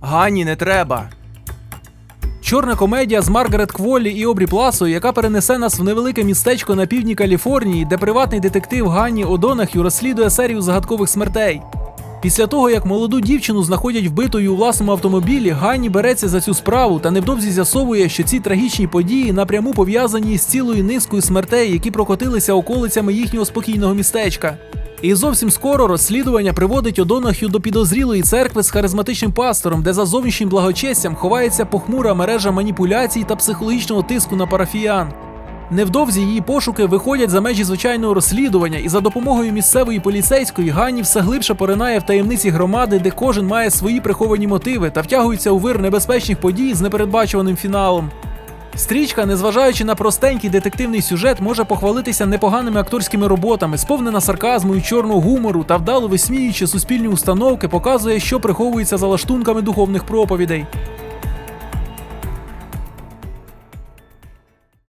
Гані не треба. Чорна комедія з Маргарет Кволі і Обрі Пласою, яка перенесе нас в невелике містечко на півдні Каліфорнії, де приватний детектив Ганні Одонахю розслідує серію загадкових смертей. Після того, як молоду дівчину знаходять вбитою у власному автомобілі, Ганні береться за цю справу та невдовзі з'ясовує, що ці трагічні події напряму пов'язані з цілою низкою смертей, які прокотилися околицями їхнього спокійного містечка. І зовсім скоро розслідування приводить Одонахю до підозрілої церкви з харизматичним пастором, де за зовнішнім благочестям ховається похмура мережа маніпуляцій та психологічного тиску на парафіян. Невдовзі її пошуки виходять за межі звичайного розслідування, і за допомогою місцевої поліцейської Ганні все глибше поринає в таємниці громади, де кожен має свої приховані мотиви та втягується у вир небезпечних подій з непередбачуваним фіналом. Стрічка, незважаючи на простенький детективний сюжет, може похвалитися непоганими акторськими роботами, сповнена сарказму і чорного гумору та вдало висміюючи суспільні установки, показує, що приховується за лаштунками духовних проповідей.